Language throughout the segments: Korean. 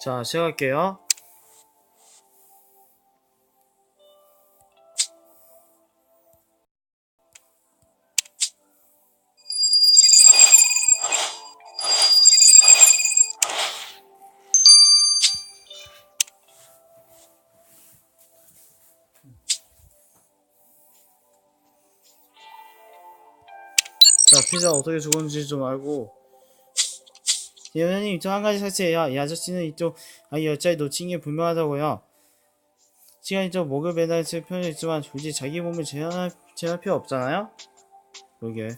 자, 시작할게요. 자, 피자 어떻게 죽었는지 좀 알고 예원님 저한 가지 사실이에요. 이 아저씨는 이쪽 아이 여자의 놓친 게 분명하다고요. 시간이 좀 목을 매달릴 편이 있지만 굳이 자기 몸을 제한할, 제한할 필요 없잖아요? 그러게.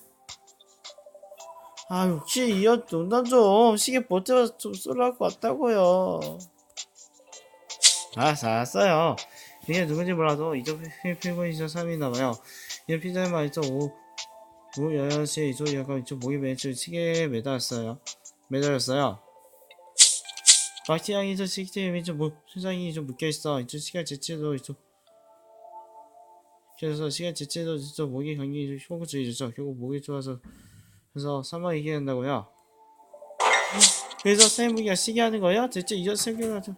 아, 혹시 이어 농담 좀 시계 보태서 좀 쏠할 것 같다고요. 알았어, 알았어요. 이게 누군지 몰라도 이쪽 필곤이죠 3이나 봐요. 이런 피자를 말이죠. 오, 오 11시에 이쪽 약간 이쪽 목에 매주 시계에 매달았어요. 매달렸어요. 박티양이 저 시계점이 좀 뭐, 순상이 좀 묶여있어. 이쪽 시간 제체도 이쪽. 그래서 시간 제체도 이쪽 목이 감기 효과주의죠. 결국 목이 좋아서 그래서 3만 이겨야 한다고요. 그래서 쌤무기가 시계 하는 거예요? 대체 이전 쌤무기가 좀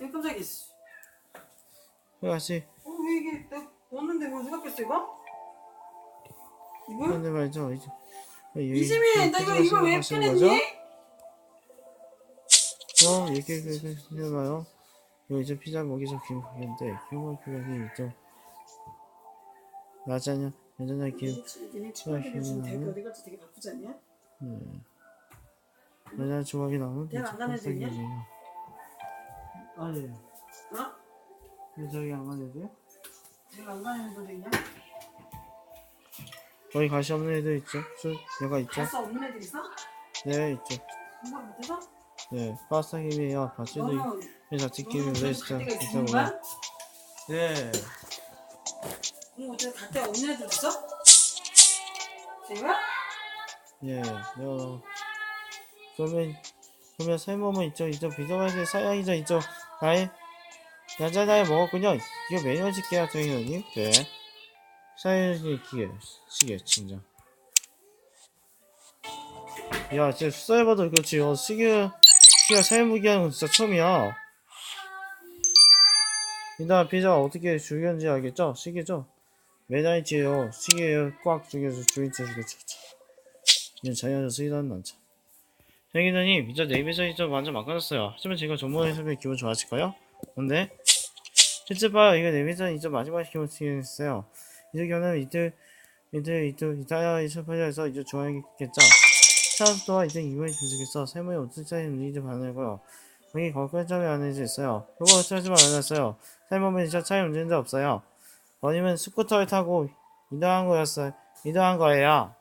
이 깜짝이야. 씨. 그래가지 어, 왜 이게 내가 왔는데 뭐 생각했어 이거? 이거? 그런데 말이죠. 이제 이시민, 나 이거 이거 왜 꺼냈니? 어, 이렇게 해봐요. 이거 이제 피자 먹이서 김국인데 김국 표현이 있죠. 라자냐, 지금 되게 음. 어디 갈지 되게 바쁘지 않냐? 네. 여자 조각이 나오면 대학 안 가는 애들이냐? 아 예. 어? 왜 저기 안 가는 애들? 내가 안 가는 애들이 있냐? 거기 가시 없는 애들 있죠? 술, 얘가 있죠? 갈수 없는 애들 있어? 네, 있죠. 공부 못해서? 네, 파스타 김이에요. 바지도 너는 회사 너는 왜갈 진짜 데가 있는 있다고요? 거야? 네. 공부 못해서 갈 데가 없는 애들 있어? 제가? 예, 내가 그러면 그러면 살몸은 있죠, 있죠, 비정하게 사양이죠, 있죠, 나의 야자나에 먹었군요. 이거 매년 짓게야 당연히. 네. 사양이 기계 시계 진짜. 야, 진짜 수사해봐도 그렇지. 어, 시계 시계 사용무기 하는 건 진짜 처음이야. 일단 피자 어떻게 죽였는지 알겠죠? 시계죠? 매달지요. 시계에 꽉 죽여서 주인체 죽였죠. 이제 자연에서 쓰이던 난차. 행기자님, 이제 네이비전이 좀 완전 망가졌어요. 하지만 제가 전문의 설명 기분 좋아하실까요? 근데 실제 봐요. 이거 네이비전 이제 마지막 기분 쓰겠어요. 견은 이틀, 이틀, 이틀, 이탈리아 이스파니아에서 이제 좋아하겠죠. 차스 또한 이제 이번에 계속해서 세모의 오트차이 리드 반응이고요. 여기 거기까지 안에 있어요. 그거 어쩌지만 안 했어요. 세모는 진짜 차이 문제는 없어요. 아니면 스쿠터를 타고 이동한 거였어요. 이동한 거예요.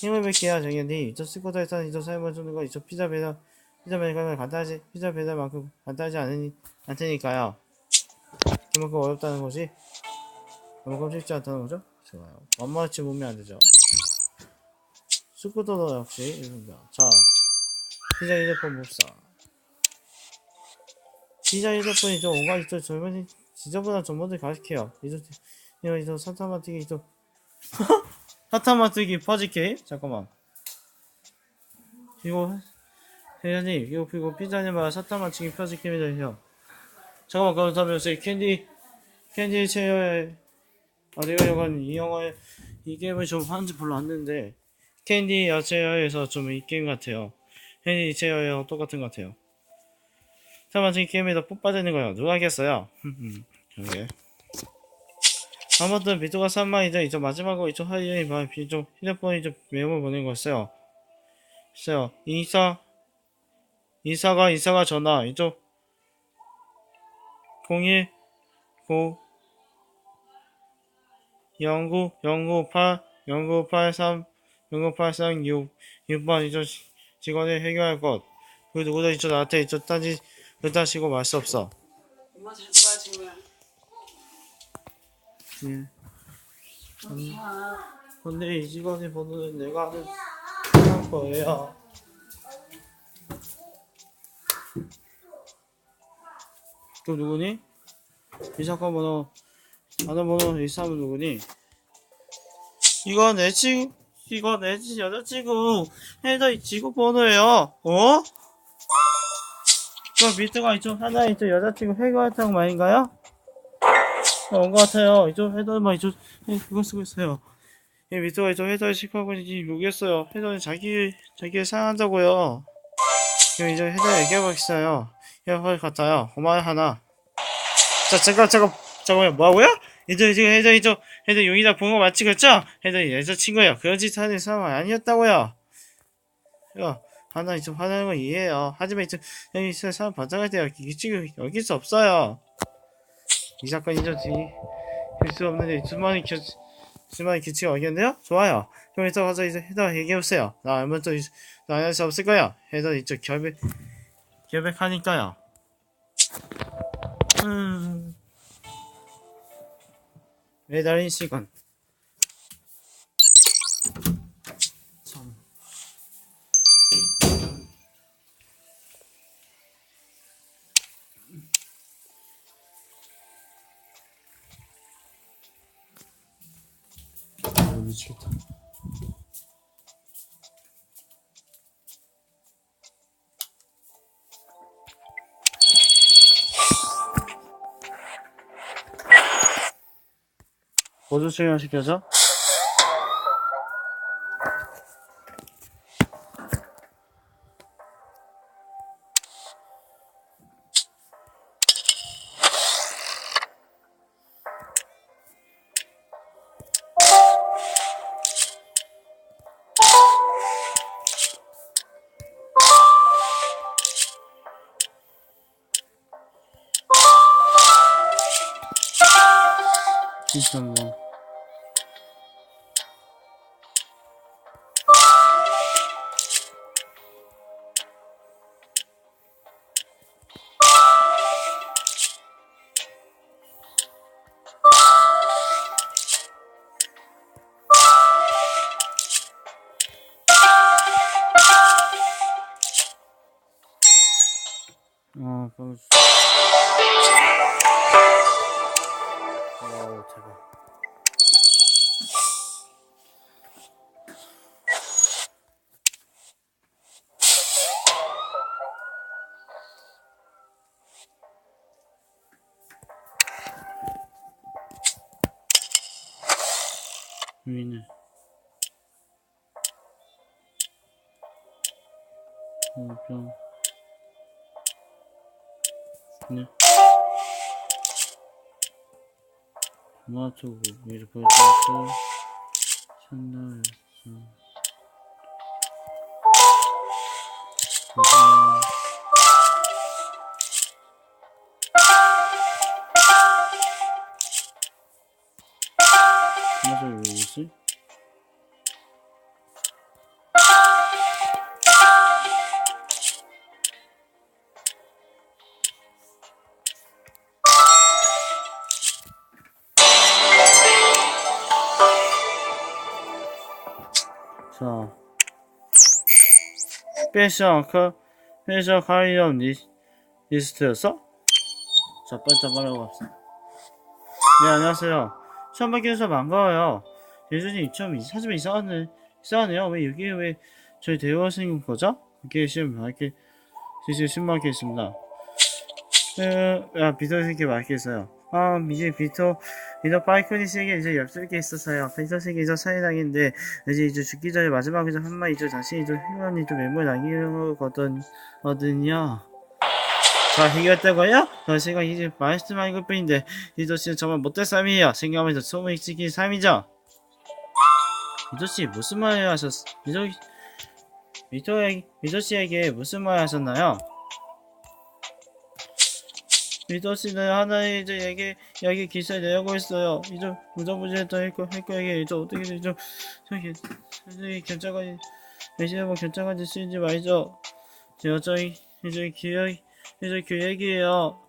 힘을 뵐게요, 정현이. 저 스쿠터에 타는 이저 삶을 주는 거, 저 피자 배달, 피자 배달은 간단하지, 피자 배달만큼 간단하지 않으니, 않으니까요. 그만큼 어렵다는 거지? 그만큼 쉽지 않다는 거죠? 좋아요. 만만치 보면 안 되죠. 스쿠터도 역시, 이렇습니다. 자, 피자 휴대폰 봅시다. 피자 휴대폰이 저 온갖 이저 젊은이, 지저분한 정보들 가득해요. 이저, 이거, 이저 사타마티기, 이저, 사타마트기 퍼지케 잠깐만 이거 회장님 이거 이거 피자님마다 사타마트기 퍼지케입니다 형 잠깐만 그렇다면 이 캔디 캔디 체어에 아 내가 약간 이 영화에 이 게임을 좀 하는지 별로 안 됐는데 캔디 야채어에서 좀 이 게임 같아요 캔디 체어에 똑같은 것 같아요 사타마트기 게임에다 푹 빠지는 거예요 누가 하겠어요 그게 아무튼 비토가 3만이죠. 이제 마지막으로 이쪽 하이에 봐 비쪽 휴대폰이 좀 메모 보낸 거였어요. 있어요. 인사 인사가 인사가 전화 이쪽 01 9 09 09 8 09 83 09 83 6 6번 이쪽 직원이 해결할 것. 그 누구도 이쪽 나한테 이쪽 따지 그 따시고 말 수 없어. 엄마 잘 거야 지금. 예. 아, 근데 이 직원이 번호는 내가 아는 할 거예요. 또 누구니? 비사건 번호 아는 번호 이 사람은 누구니? 이거 내 친구 이거 내 친- 여자친구 헤더 이 직업 번호예요. 어? 그 미트가 이쪽 하나 이쪽 여자친구 해고했다는 말인가요? 어, 온것 같아요. 이쪽 해더만 이쪽 예, 그거 쓰고 있어요. 이 미트가 이쪽 시켜고 이제 모르겠어요. 해더는 자기 자기를 사랑한다고요. 그럼 이제 해더 얘기해보겠어요. 야, 거기 갔다요. 고마워 하나. 자, 잠깐, 잠깐, 잠깐만, 뭐하고요? 이제, 이제, 해저, 이저, 해저 용의자 본거 맞지, 그쵸? 해저 여자친구예요. 그런 짓 하는 사람 아니었다고요. 야, 하나, 이제 화나는 건 이해해요. 하지만 이제, 여기 있을 사람 반장할 때 여기, 지금, 여길 수 없어요. 이 사건 이제, 될수 없는데, 수많은 겨, 수많은 규칙이 어겼네요? 좋아요. 그럼 이따 가서 이제 해서 얘기해 보세요. 나 알면 또, 나할 수 없을 거야. 해서 이쪽 결백, 결백하니까요. 음. 매달린 시간. 참. 충전 시켜줘. 잠깐만. 아, 빨리. 오, 대박. 위네. 어, 좀. 네. 토마토 고기를 보 패션 그 패션 리, 리스트였어? 자, 빨리 말하고 갑시다. 네, 안녕하세요. 처음 뵙기해서 반가워요. 좀 사진 이상하네, 이상하네요. 왜 여기 왜 저희 대화하시는 거죠? 그게 지금 이렇게 지금 신박하게 있습니다. 그, 야, 비터 새끼 말겠어요. 아, 이제 비터, 파이크니 세계 이제 엽술 게 있었어요. 비터 세계 이제 사이당인데, 이제 이제 죽기 전에 마지막에 한마 이제 다시 이제 희망이 좀 메모를 남기는 거거든, 거든요. 자, 해결했다고요? 저 제가 이제 말씀한 것 뿐인데, 이저 씨는 정말 못된 삶이에요. 생각하면서 소문이 찍힌 삶이죠. 미저 씨, 무슨 말을 하셨, 미저, 미저, 미저 씨에게 무슨 말을 하셨나요? 미저 씨는 하나의 이제 얘기, 여기 기사에 내고 있어요. 이제 할거, 할 거에게 이제 어떻게 좀, 저기, 저기 결정하지, 내시는 결정하지 쓰지 말죠. 제가 저희, 이제 기억, 이제 그 얘기예요.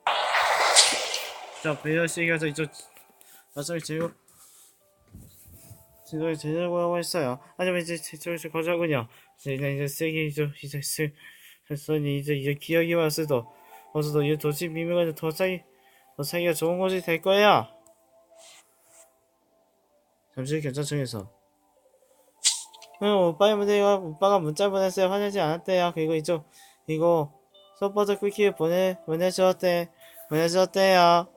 자, 배열 씨가서 이제, 나중에 제고, 지도를 제대로 하고 있어요. 하지만 이제 제철시 거자군요. 제가 이제 세게 이제, 이제 슬, 슬슬 이제, 이제 기억이 왔어도, 어서도 이 도시 비밀가 더 사기, 더 사기가 좋은 곳이 될 거야. 잠시 경찰청에서. 응, 오빠의 문제가, 오빠가 문자 보냈어요. 화내지 않았대요. 그리고 이쪽, 이거, 서포터 쿠키 보내 보내주었대 보내주었대요.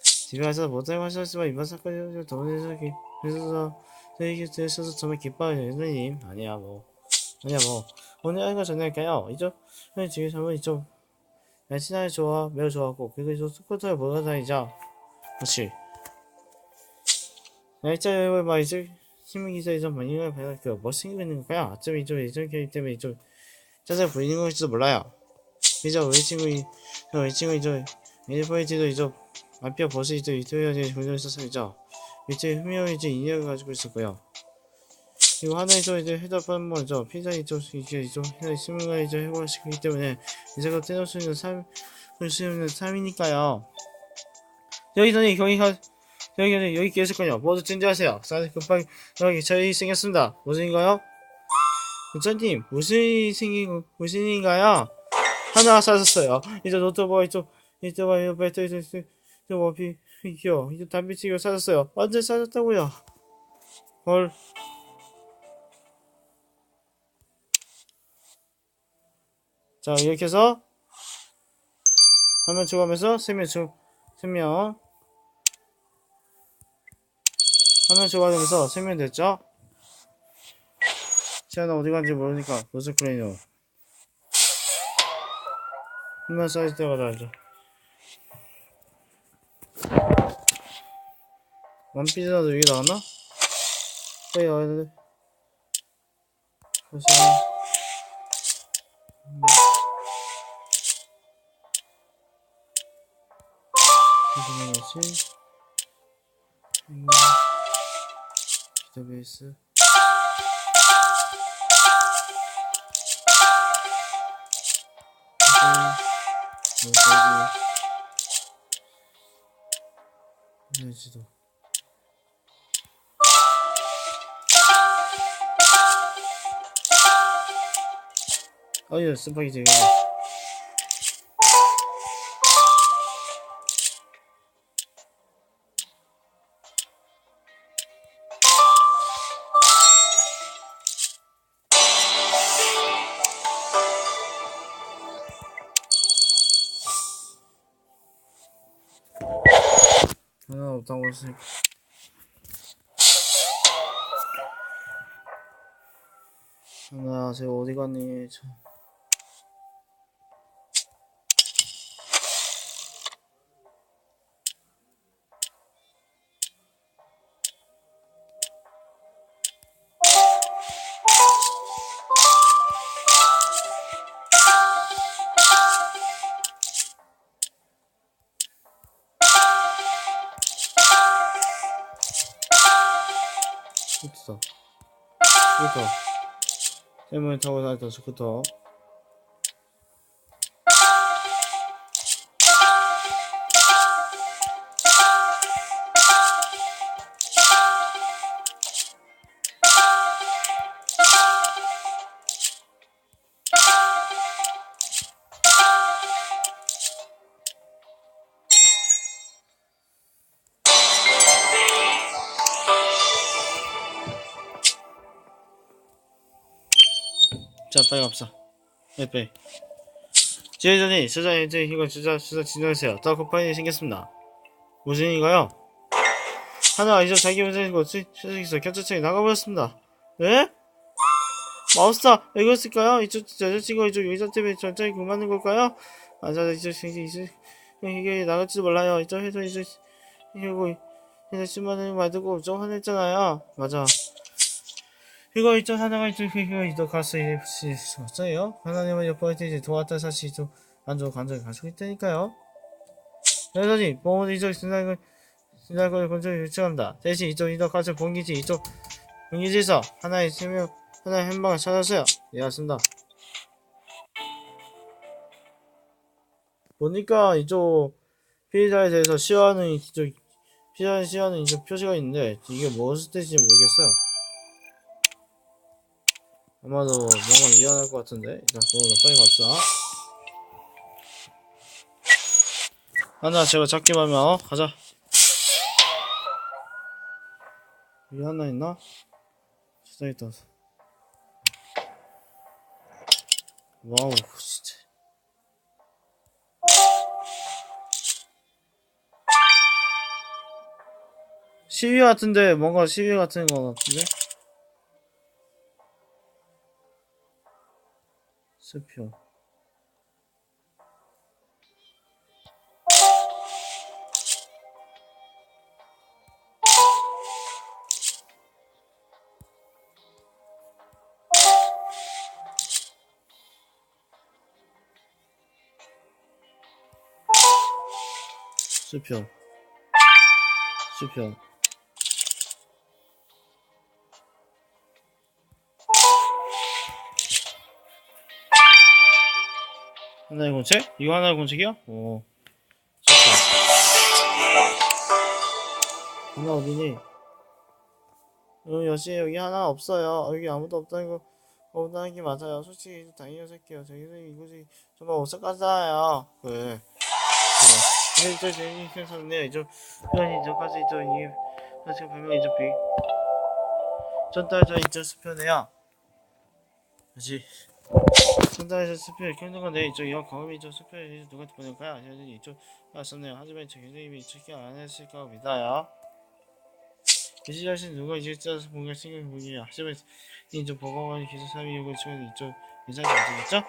집에 가서 못하고 하셨지만 이번 사건이 도움되셨기 그래서 저에게 주셔서 정말 기뻐요 선생님 아니야 뭐 아니야 뭐 오늘 거 전할까요? 이쪽 지금 잠은 이쪽 날씬하게 좋아 매우 좋았고 그리고 보러 다니자 그렇지. 날짜 여행을 막 이제 신문 기사 이전 본인을 배달 그 멋있게 있는 걸까요? 어쩌면 이쪽 예전 캐릭 때문에 이쪽 짜증 보이는 걸지도 몰라요. 이저 우리 친구 이 우리 친구 이저 일포이지도 이저 마피아 버스 이저 이토리아에 공존 있었습니다. 이제 흠이어 이제 인연을 가지고 있었고요 그리고 하나 이저 이제 해답한 먼저 피자 이저 이제 이저 해당 신문가 이저 해고시키기 때문에 이제가 떼놓을 수 있는 삶, 볼수 있는 삶이니까요. 여기서는 여기 가, 여기 계실거요 모두 진지하세요. 사실 급하게 여기 저희 생겼습니다. 무슨 일인가요? 부장님 무슨 생긴 무슨 일인가요? 하나가 사셨어요. 이제 노트북 이쪽 이쪽 봐 배터리 이쪽 뭐 비, 비교 이제 담배 치고 사셨어요. 완전 사셨다고요. 헐. 자 이렇게 해서 화면 추가하면서 세명 추 세명 화면 추가되면서 세 명 됐죠? 시아나 어디 간지 모르니까 무슨 크레이너 화면 사이즈 때마다 알죠? 원피즈나도 여기 나왔나? 여기 나와야 돼 그래서 이동해야지? 음, 데이터베이스 여기. 에너지도. 어이 이거 하나 없다고 했으니까 하나 제가 어디 갔니 참. 스쿠터 세모에 타고 다녔던 스쿠터 자 빨리 갑시다 네 빼. 지회전이 수자 이제 이거 수자 수자 진정하세요 더 일이 생겼습니다 무슨 일인가요? 하나 이제 자기 운전인 거 수직에서 경찰청에 나가버렸습니다 네? 마우스다 왜 그랬을까요? 이쪽 여자친구가 이쪽 여자 때문에 전장이 그만둔 걸까요? 맞아 이쪽 이제 이게 나갈지도 몰라요 이쪽 해서 이제 이거 이제 10만원 말 듣고 좀 화냈잖아요 맞아 이거 있죠 하나가 있죠 이거 있죠 가서 있었어요 하나님은 옆에 이제 도왔던 사실이 좀안 좋은 감정을 가지고 있다니까요 여전히 보험 이쪽 신랑을 신랑을 건조를 요청한다 대신 이쪽 이쪽 가서 본기지 이쪽 본기지에서 하나의 세명 하나의 행방을 찾았어요 예 맞습니다 보니까 이쪽 피해자에 대해서 시화하는 이쪽 피해자 시화하는 이쪽 표시가 있는데 이게 무엇을 뜻인지 모르겠어요 아마도 뭔가 미안할 것 같은데 일단 그거는 빨리 갑시다 하나 제가 잡기만 하면 어? 가자 여기 하나 있나? 진짜 있다 와우 진짜 시위 같은데 뭔가 시위 같은 거 같은데? 스표 수표 수표 하나의 공책? 이거 하나의 공책이야? 오. 하나 어디니? 어, 여시 여기 하나 없어요. 여기 아무도 없다는 거 없다는 게 맞아요. 솔직히 당연히 저희 선생님 이곳이 정말 오싹하잖아요. 그래 그래 저 저희 선생님 저 이런 이전까지 저 이게 사실 분명 이제 비 전달 저 이제 수표네요. 다시 전달에서 수표를 키우는 건데 이쪽 이어 경험이 저 수표를 누구한테 보낼까요? 저는 이쪽 왔었네요. 하지만 저 선생님이 체크 안 했을 거 믿어요. 이제 자신 누가 이제 짜서 뭔가 생각해 보기 하지만 이쪽 보고관이 계속 사람이 이거 지금 이쪽 괜찮지 않겠죠?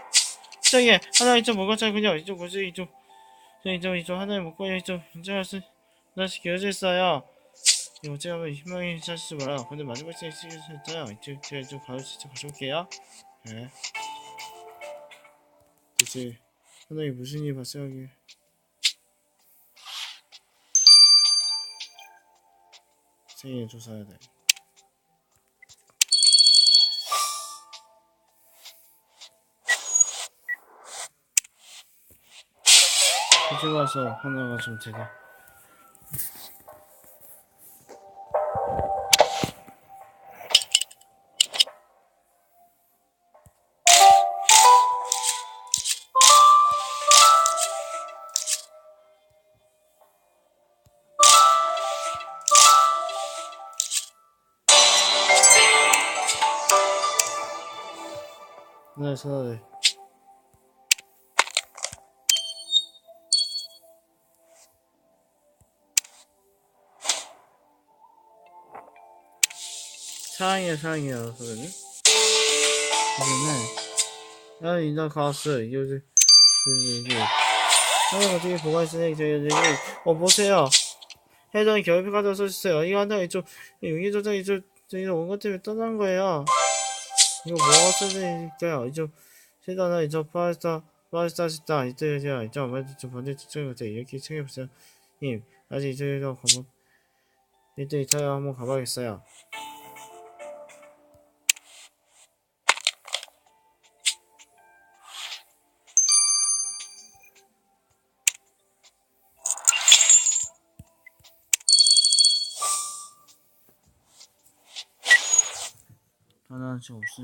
저기 하나 이쪽 차군요. 이쪽 뭐지? 이쪽 저 이쪽 이쪽 하나에 먹고 이쪽 괜찮을 수 하나씩 기어져 있어요. 이거 어찌 하면 희망이 사실지 몰라요. 근데 마지막 시간에 쓰겠어요 이쪽 제가 이쪽 바로 진짜 가져올게요. 네 대체 하나에 무슨 일이 발생하게 생일 조사해야 돼. 이제 와서 하나가 좀 제가 네, 전화돼. 사랑해요, 사랑해요, 소연이. 이제는, 야, 인당 가왔어. 이게, 이게, 이게, 하나 어떻게 보관 있으니, 저기, 여기, 어, 보세요. 해당 결핍 가져 써주세요. 이거 하나, 이쪽, 용기 조장, 이 쪽, 저기, 원고 때문에 떠난 거예요. 이거 뭐가 써지니까요? 이쪽, 세다나, 이쪽, 파스타, 파스타, 스타, 이쪽, 이쪽, 이쪽, 아무래도 좀 번째 같아. 이렇게 챙겨보세요. 님, 아직 이쪽에서 가보, 이쪽, 이쪽에 한번 가봐야겠어요. 하나는 지금 없으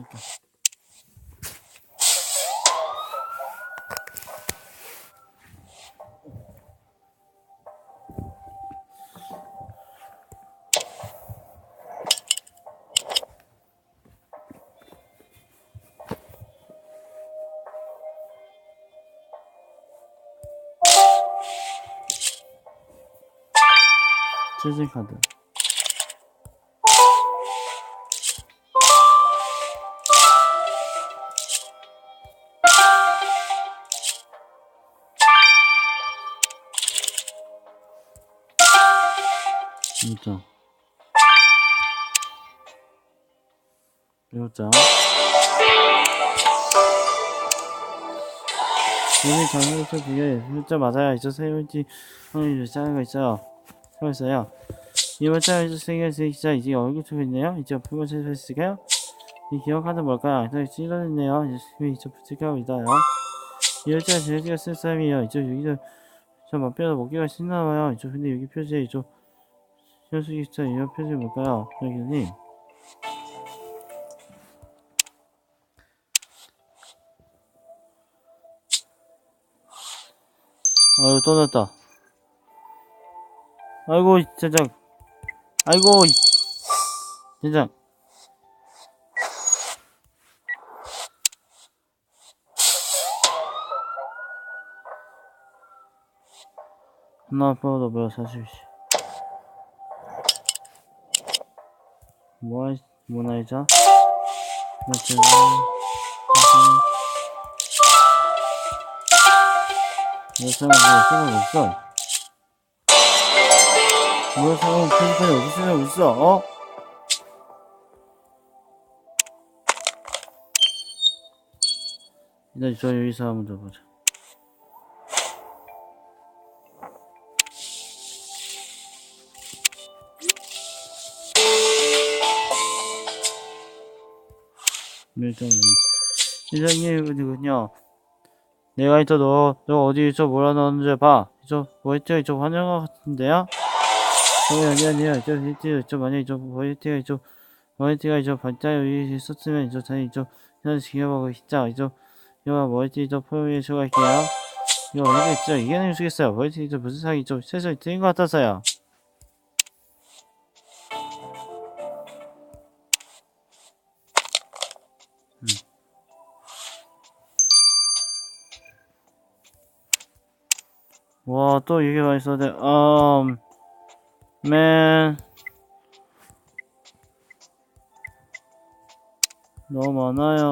장면에서 그게 진짜 맞아요. 이저 세월지 오늘 짜가 있어요. 서 있어요. 이번 차에서 생겨서 진짜 이제 얼굴 쪽에 있네요. 이제 풀고 있을까요? 이 기억하는 뭘까요? 이제 찔러있네요. 이제 이제 붙일까 믿어요. 때가 제가 쓸 사람이에요. 이제 여기서 저 맛뼈도 먹기가 신나와요. 이제 근데 여기 표지에 이제 현숙이 진짜 이런 표지 뭘까요? 여기님. 아유 또 났다. 아이고 젠장. 아이고 이- 젠장. 하나 아빠도 뭐야 사실 씨. 뭐, 모나이자? 맞지? 여자는 왜 쓰면 없어? 뭐 사람 표지판이 어디 쓰면 없어? 어? 일단 저 여기서 한번 더 보자. 일단 이장님 그군요. 내가 이따 너, 너 어디 저 뭐라 넣었는지 봐. 저 뭐였지? 저 환영화 같은데요? 어, 아니 아니야. 저 히트 저 만약에 저 뭐였지가 저 뭐였지가 저 반짝 여기 있었으면 저 다시 저 그냥 지켜보고 있자. 이저 이거 뭐였지? 저 포용에 들어갈게요. 이거 이게 진짜 이겨낼 수 있겠어요. 뭐였지? 저 무슨 사기 좀 세상에 틀린 것 같아서요. 와, 또 많이 써야 돼. 음, 맨. 너무 많아요.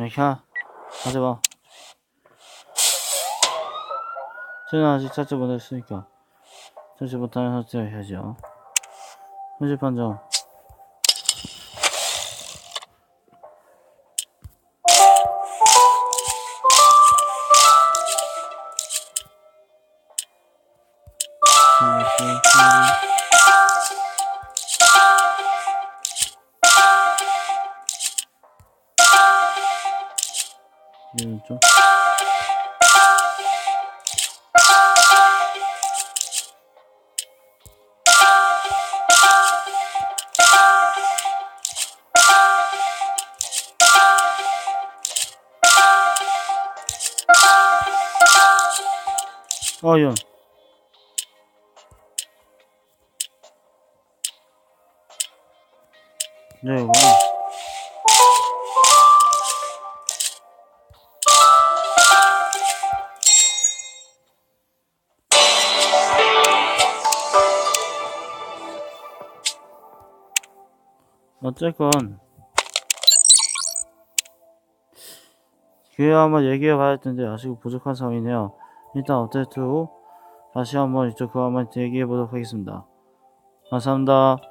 야, 가져봐. 저는 아직 찾지 못했으니까. 찾지 못하면 삭제해야죠. 현실 판정. 어, 연. 네, 와. 어쨌건 기회 한번 얘기해 봐야 텐데 아직 부족한 상황이네요. 일단 업데이트 후 다시 한번 이쪽 한번 얘기해 보도록 하겠습니다. 감사합니다.